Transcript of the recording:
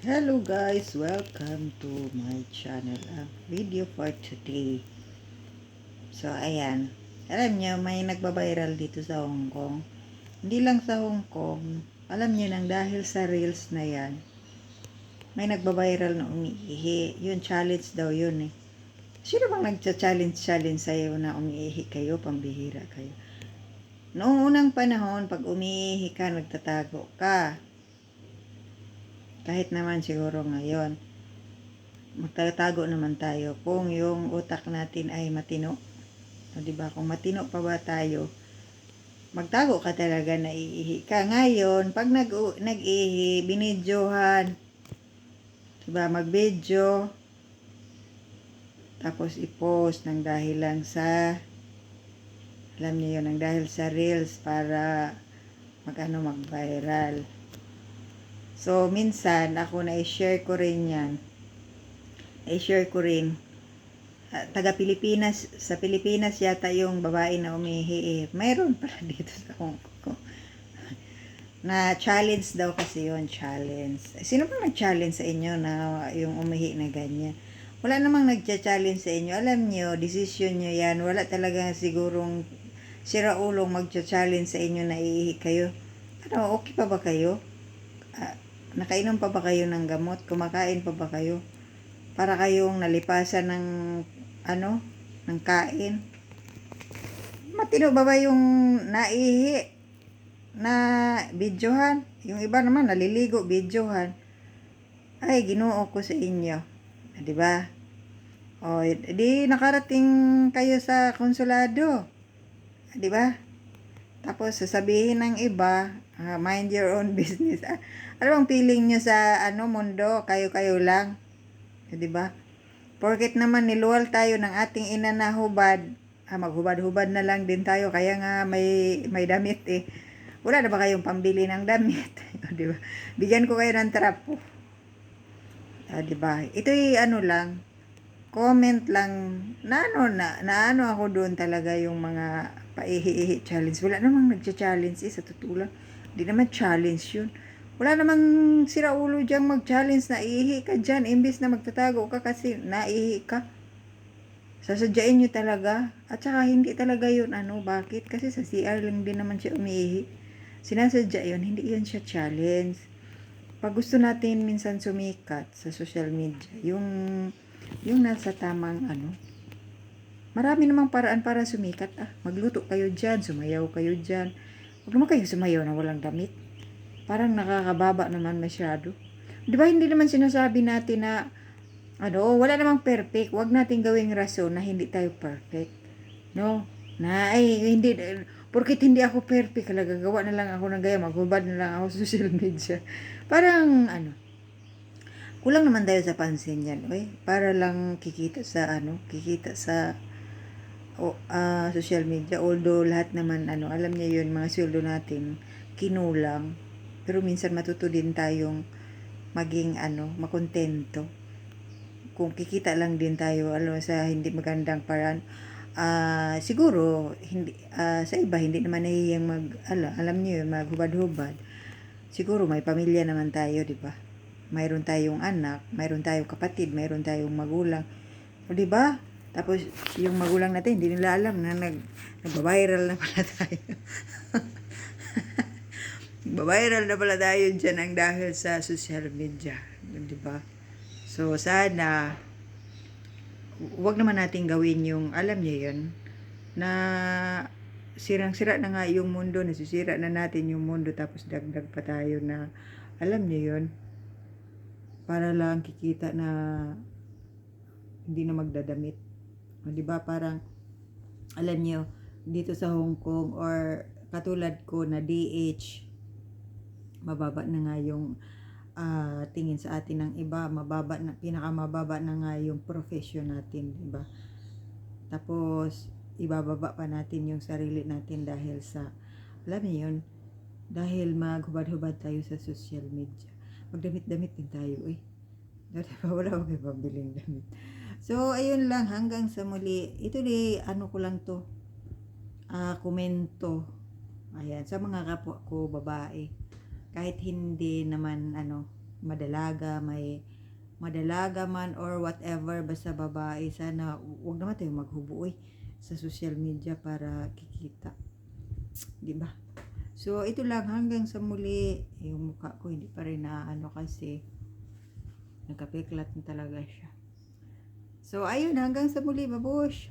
Hello guys, welcome to my channel. Ang video for today. So ayan, alam nyo may nagbabiral dito sa Hong Kong. Hindi lang sa Hong Kong, alam nyo nang dahil sa reels na yan, may nagbabiral na umiihi. Yun, challenge daw yun eh. Sino bang nagcha-challenge challenge sa'yo na umiihi kayo, pambihira kayo? Noong unang panahon, pag umiihi ka, nagtatago ka kahit naman siguro ngayon, magtatago naman tayo kung yung utak natin ay matino. O, diba? Kung matino pa ba tayo, magtago ka talaga na iihi ka. Ngayon, pag nag, nag-ihi, binidyohan, diba? Mag-video, tapos i-post ng dahil lang sa, alam niyo yun, ng dahil sa reels para mag-ano, mag-viral. So, minsan, ako na i-share ko rin yan. I-share ko rin. Ah, taga Pilipinas, sa Pilipinas yata yung babae na umihi eh. Mayroon pala dito sa Hong Kong. na challenge daw kasi yon challenge. Sino bang nag-challenge sa inyo na yung umihi na ganyan? Wala namang nagcha-challenge sa inyo. Alam nyo, decision nyo yan. Wala talaga sigurong siraulong magcha-challenge sa inyo na iihi kayo. Ano, okay pa ba kayo? Ah, Nakainom pa ba kayo ng gamot? Kumakain pa ba kayo? Para kayong nalipasan ng ano? Ng kain? Matino ba ba yung naihi na videohan? Yung iba naman naliligo videohan. Ay, ginoo ko sa inyo. Di ba? O, di nakarating kayo sa konsulado. Di ba? Tapos sasabihin ng iba, ah, mind your own business. Ah, ano bang feeling nyo sa ano mundo? Kayo-kayo lang. Eh, 'Di ba? Porket naman niluwal tayo ng ating ina na hubad, ah, maghubad-hubad na lang din tayo. Kaya nga may, may damit eh. Wala na ba kayong pambili ng damit? di ba? Bigyan ko kayo ng trapo. Ah, di ba? Ito'y ano lang, comment lang na ano na, na ano ako doon talaga yung mga paihi-ihi challenge. Wala namang nagcha-challenge eh, sa totoo. Hindi naman challenge yun. Wala namang sira ulo diyang mag-challenge na ihi ka dyan. Imbis na magtatago ka kasi naihi ka. Sasadyain nyo talaga. At saka hindi talaga yun ano. Bakit? Kasi sa CR lang din naman siya umiihi. Sinasadya yun. Hindi yun siya challenge. Pag gusto natin minsan sumikat sa social media, yung yung nasa tamang ano, marami namang paraan para sumikat. Ah, magluto kayo dyan, sumayaw kayo dyan. Huwag naman kayo sumayaw na walang damit. Parang nakakababa naman masyado. Di ba hindi naman sinasabi natin na ano, wala namang perfect. Huwag natin gawing rason na hindi tayo perfect. No? Na, ay, hindi, porkit hindi ako perfect, talaga gawa na lang ako ng gaya, maghubad na lang ako sa social media. Parang, ano, kulang naman tayo sa pansin yan, oy. Para lang kikita sa, ano, kikita sa o, ah, social media. Although, lahat naman, ano, alam niya yun, mga sweldo natin, kinulang. Pero minsan matuto din tayong maging, ano, makontento. Kung kikita lang din tayo, alam sa hindi magandang paraan, ah siguro hindi ah, sa iba hindi naman nahihiyang mag ala, alam niyo yun, maghubad-hubad. Siguro may pamilya naman tayo, di ba? Mayroon tayong anak, mayroon tayong kapatid, mayroon tayong magulang. Di ba? Tapos yung magulang natin hindi nila alam na nag nagba-viral na pala tayo. Nagba-viral na pala tayo dyan ang dahil sa social media. Di ba? So, sana wag naman natin gawin yung, alam niyo yun, na sirang-sira na nga yung mundo, nasisira na natin yung mundo, tapos dagdag pa tayo na, alam niyo yun, para lang kikita na hindi na magdadamit. O, di ba parang, alam niyo, dito sa Hong Kong or katulad ko na DH, mababa na nga yung ah, tingin sa atin ng iba, mababa na, pinakamababa na nga yung profession natin, di ba? Tapos, ibababa pa natin yung sarili natin dahil sa, alam niyo yun, dahil maghubad-hubad tayo sa social media. Magdamit-damit din tayo eh. Dati pa wala akong pabiling damit. So, ayun lang, hanggang sa muli. Ito di, ano ko lang to, ah, komento. Ayan, sa mga kapwa ko, babae. Kahit hindi naman, ano, madalaga, may madalaga man or whatever, basta babae, sana wag naman tayo maghubuoy sa social media para kikita. Di ba? So, ito lang hanggang sa muli. Yung mukha ko hindi pa rin na ano kasi nagkapiklat na talaga siya. So, ayun, hanggang sa muli, babush.